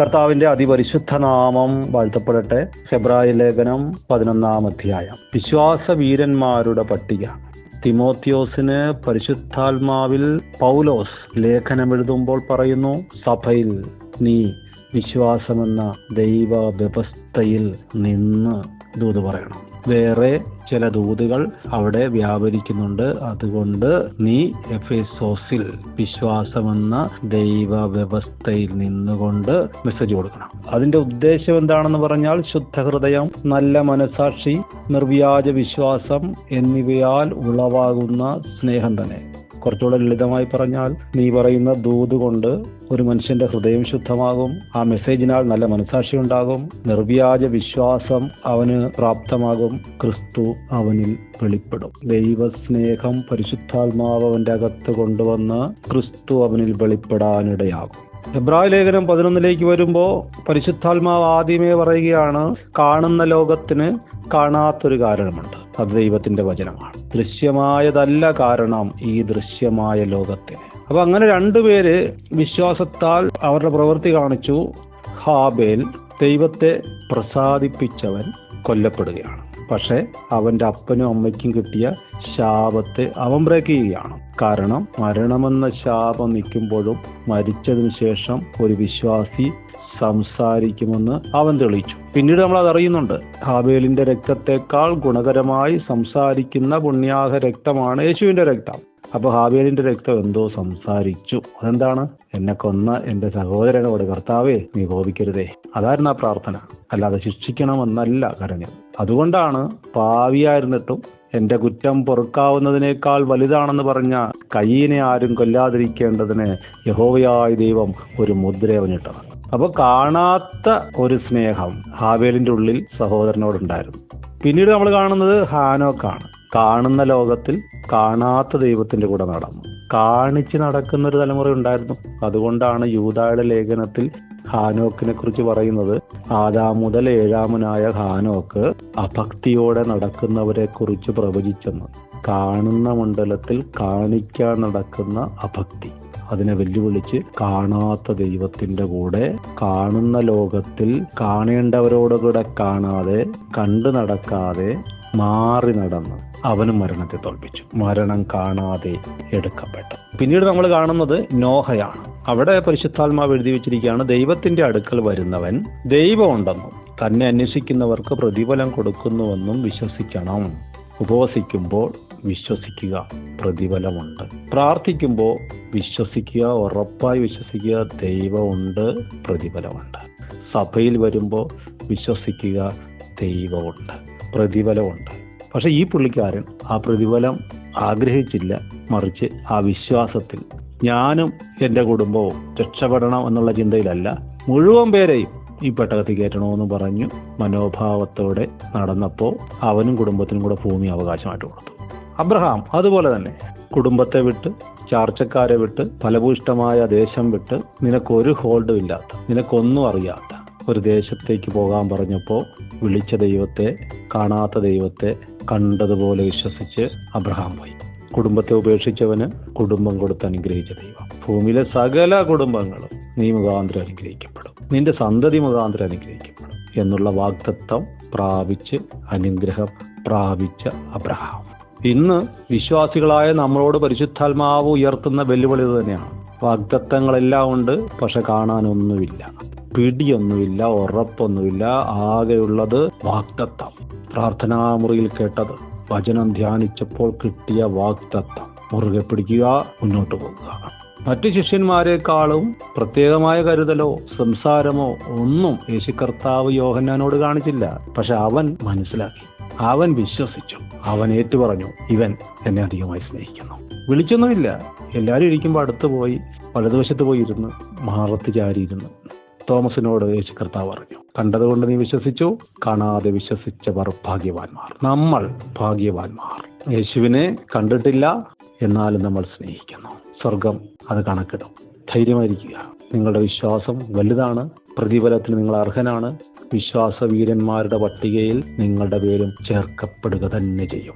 കർത്താവിന്റെ അതിപരിശുദ്ധ നാമം വാഴ്ത്തപ്പെടട്ടെ. ഫെബ്രുവരി ലേഖനം പതിനൊന്നാം അധ്യായം വിശ്വാസ വീരന്മാരുടെ പട്ടിക. തിമോത്യോസിന് പരിശുദ്ധാത്മാവിൽ പൗലോസ് ലേഖനം എഴുതുമ്പോൾ പറയുന്നു സഭയിൽ നീ വിശ്വാസമെന്ന ദൈവ വ്യവസ്ഥയിൽ നിന്ന് ദൂത് പറയണം. വേറെ ചില ദൂതുകൾ അവിടെ വ്യാപരിക്കുന്നുണ്ട്. അതുകൊണ്ട് നീ എഫേസോസിൽ വിശ്വാസമെന്ന ദൈവ വ്യവസ്ഥയിൽ നിന്നുകൊണ്ട് മെസ്സേജ് കൊടുക്കണം. അതിന്റെ ഉദ്ദേശം എന്താണെന്ന് പറഞ്ഞാൽ ശുദ്ധഹൃദയം നല്ല മനസാക്ഷി നിർവ്യാജ വിശ്വാസം എന്നിവയാൽ ഉളവാകുന്ന സ്നേഹം തന്നെ. കുറച്ചുകൂടെ ലളിതമായി പറഞ്ഞാൽ നീ പറയുന്ന ദൂത് കൊണ്ട് ഒരു മനുഷ്യന്റെ ഹൃദയം ശുദ്ധമാകും ആ മെസ്സേജിനാൽ നല്ല മനസാക്ഷി ഉണ്ടാകും നിർവ്യാജ വിശ്വാസം അവന് പ്രാപ്തമാകും ക്രിസ്തു അവനിൽ വെളിപ്പെടും. ദൈവസ്നേഹം പരിശുദ്ധാത്മാവ് അവന്റെ അകത്ത് കൊണ്ടുവന്ന് ക്രിസ്തു അവനിൽ വെളിപ്പെടാനിടയാകും. എബ്രായ ലേഖനം പതിനൊന്നിലേക്ക് വരുമ്പോൾ പരിശുദ്ധാത്മാവ് ആദ്യമേ പറയുകയാണ് കാണുന്ന ലോകത്തിന് കാണാത്തൊരു കാരണമുണ്ട്. അത് ദൈവത്തിന്റെ വചനമാണ്. ദൃശ്യമായതല്ല കാരണം ഈ ദൃശ്യമായ ലോകത്തിന്. അപ്പൊ അങ്ങനെ രണ്ടുപേര് വിശ്വാസത്താൽ അവരുടെ പ്രവൃത്തി കാണിച്ചു. ഹാബേൽ ദൈവത്തെ പ്രസാദിപ്പിച്ചവൻ കൊല്ലപ്പെടുകയാണ്. പക്ഷേ അവന്റെ അപ്പനും അമ്മയ്ക്കും കിട്ടിയ ശാപത്തെ അവൻ ബ്രേക്ക് ചെയ്യുകയാണ്. കാരണം മരണമെന്ന ശാപം നിൽക്കുമ്പോഴും മരിച്ചതിന് ശേഷം ഒരു വിശ്വാസി സംസാരിക്കുമെന്ന് അവൻ തെളിയിച്ചു. പിന്നീട് നമ്മൾ അതറിയുന്നുണ്ട് ഹാബേലിന്റെ രക്തത്തെക്കാൾ ഗുണകരമായി സംസാരിക്കുന്ന പുണ്യാഹ രക്തമാണ് യേശുവിന്റെ രക്തം. അപ്പൊ ഹാബിയലിന്റെ രക്തം എന്തോ സംസാരിച്ചു. അതെന്താണ്? എന്നെ കൊന്ന എന്റെ സഹോദരനോട് കർത്താവേ നീ കോപിക്കരുതേ. അതായിരുന്നു ആ പ്രാർത്ഥന. അല്ലാതെ ശിക്ഷിക്കണമെന്നല്ല കരഞ്ഞത്. അതുകൊണ്ടാണ് പാവിയായിരുന്നിട്ടും എന്റെ കുറ്റം പൊറുക്കാവുന്നതിനേക്കാൾ വലുതാണെന്ന് പറഞ്ഞ കയ്യിനെ ആരും കൊല്ലാതിരിക്കേണ്ടതിന് യഹോവയായ ദൈവം ഒരു മുദ്ര പറഞ്ഞിട്ടത് അപ്പൊ കാണാത്ത ഒരു സ്നേഹം ഹാവേലിന്റെ ഉള്ളിൽ സഹോദരനോടുണ്ടായിരുന്നു. പിന്നീട് നമ്മൾ കാണുന്നത് ഹാനോക്കാണ്. കാണുന്ന ലോകത്തിൽ കാണാത്ത ദൈവത്തിന്റെ കൂടെ നടന്നു. കാണിച്ച് നടക്കുന്ന ഒരു തലമുറ ഉണ്ടായിരുന്നു. അതുകൊണ്ടാണ് യൂതായുടെ ലേഖനത്തിൽ ഹാനോക്കിനെ കുറിച്ച് പറയുന്നത് ആദാം മുതൽ ഏഴാമനായ ഹാനോക്ക് അഭക്തിയോടെ നടക്കുന്നവരെ കുറിച്ച് പ്രവചിച്ചെന്ന്. കാണുന്ന മണ്ഡലത്തിൽ കാണിക്കാൻ നടക്കുന്ന അഭക്തി. അതിനെ വെല്ലുവിളിച്ച് കാണാത്ത ദൈവത്തിന്റെ കൂടെ കാണുന്ന ലോകത്തിൽ കാണേണ്ടവരോടുകൂടെ കാണാതെ കണ്ടു നടക്കാതെ മാറി നടന്ന് അവനും മരണത്തെ തോൽപ്പിച്ചു. മരണം കാണാതെ എടുക്കപ്പെട്ടു. പിന്നീട് നമ്മൾ കാണുന്നത് നോഹയാണ്. അവിടെ പരിശുദ്ധാത്മാവ് എഴുതി വെച്ചിരിക്കുകയാണ് ദൈവത്തിന്റെ അടുക്കൽ വരുന്നവൻ ദൈവമുണ്ടെന്നും തന്നെ അന്വേഷിക്കുന്നവർക്ക് പ്രതിഫലം കൊടുക്കുന്നുവെന്നും വിശ്വസിക്കണം. ഉപവസിക്കുമ്പോൾ വിശ്വസിക്കുക പ്രതിഫലമുണ്ട്. പ്രാർത്ഥിക്കുമ്പോൾ വിശ്വസിക്കുക ഉറപ്പായി വിശ്വസിക്കുക ദൈവമുണ്ട് പ്രതിഫലമുണ്ട്. സഭയിൽ വരുമ്പോൾ വിശ്വസിക്കുക ദൈവമുണ്ട് പ്രതിഫലമുണ്ട്. പക്ഷേ ഈ പുള്ളിക്കാരൻ ആ പ്രതിഫലം ആഗ്രഹിച്ചില്ല. മറിച്ച് ആ വിശ്വാസത്തിൽ ഞാനും എന്റെ കുടുംബവും രക്ഷപ്പെടണം എന്നുള്ള ചിന്തയിലല്ല മുഴുവൻ പേരെയും ഈ പെട്ടകത്തിൽ കയറ്റണമെന്ന് പറഞ്ഞു മനോഭാവത്തോടെ നടന്നപ്പോൾ അവനും കുടുംബത്തിനും കൂടെ ഭൂമി അവകാശമായിട്ട് കൊടുത്തു. അബ്രഹാം അതുപോലെ തന്നെ കുടുംബത്തെ വിട്ട് ചാർച്ചക്കാരെ വിട്ട് ഫലഭൂഷ്ടമായ ദേശം വിട്ട് നിനക്കൊരു ഹോൾഡും ഇല്ലാത്ത നിനക്കൊന്നും അറിയാത്ത ഒരു ദേശത്തേക്ക് പോകാൻ പറഞ്ഞപ്പോൾ വിളിച്ച ദൈവത്തെ കാണാത്ത ദൈവത്തെ കണ്ടതുപോലെ വിശ്വസിച്ച് അബ്രഹാം പോയി. കുടുംബത്തെ ഉപേക്ഷിച്ചവന് കുടുംബം കൊടുത്ത് അനുഗ്രഹിച്ച ദൈവം. ഭൂമിയിലെ സകല കുടുംബങ്ങളും നീ മുഖാന്തരം അനുഗ്രഹിക്കപ്പെടും. നിന്റെ സന്തതി മുഖാന്തരം അനുഗ്രഹിക്കപ്പെടും എന്നുള്ള വാഗ്ദത്വം പ്രാപിച്ച് അനുഗ്രഹം പ്രാപിച്ച അബ്രഹാം. ഇന്ന് വിശ്വാസികളായ നമ്മളോട് പരിശുദ്ധാത്മാവ് ഉയർത്തുന്ന വെല്ലുവിളി തന്നെയാണ്. വാഗ്ദത്തങ്ങളെല്ലാം ഉണ്ട് പക്ഷെ കാണാനൊന്നുമില്ല. പിടിയൊന്നുമില്ല ഉറപ്പൊന്നുമില്ല ആകെയുള്ളത് വാഗ്ദത്തം. പ്രാർത്ഥനാമുറിയിൽ കേട്ടത് വചനം ധ്യാനിച്ചപ്പോൾ കിട്ടിയ വാഗ്ദത്തം. മുറുകെ പിടിക്കുക മുന്നോട്ട് പോകുക മറ്റു ശിഷ്യന്മാരെക്കാളും പ്രത്യേകമായ കരുതലോ സംസാരമോ ഒന്നും യേശു കർത്താവ് യോഹന്നാനോട് കാണിച്ചില്ല. പക്ഷെ അവൻ മനസ്സിലാക്കി. അവൻ വിശ്വസിച്ചു. അവൻ ഏറ്റു പറഞ്ഞു ഇവൻ എന്നെ അധികമായി സ്നേഹിക്കുന്നു. വിളിച്ചൊന്നുമില്ല. എല്ലാവരും ഇരിക്കുമ്പോൾ അടുത്ത് പോയി വലതുവശത്ത് പോയി ഇരുന്ന് മാറത്ത് ചാരിയിരുന്നു തോമസിനോട് യേശു കർത്താവ് പറഞ്ഞു കണ്ടതുകൊണ്ട് നീ വിശ്വസിച്ചു? കാണാതെ വിശ്വസിച്ചവർ ഭാഗ്യവാന്മാർ. നമ്മൾ ഭാഗ്യവാന്മാർ. യേശുവിനെ കണ്ടിട്ടില്ല എന്നാലും നമ്മൾ സ്നേഹിക്കുന്നു. സ്വർഗം അത് കണക്കിടും. ധൈര്യമായിരിക്കുക. നിങ്ങളുടെ വിശ്വാസം വലുതാണ്. പ്രതിഫലത്തിന് നിങ്ങൾ അർഹനാണ്. വിശ്വാസവീരന്മാരുടെ പട്ടികയിൽ നിങ്ങളുടെ പേരും ചേർക്കപ്പെടുക തന്നെ ചെയ്യും.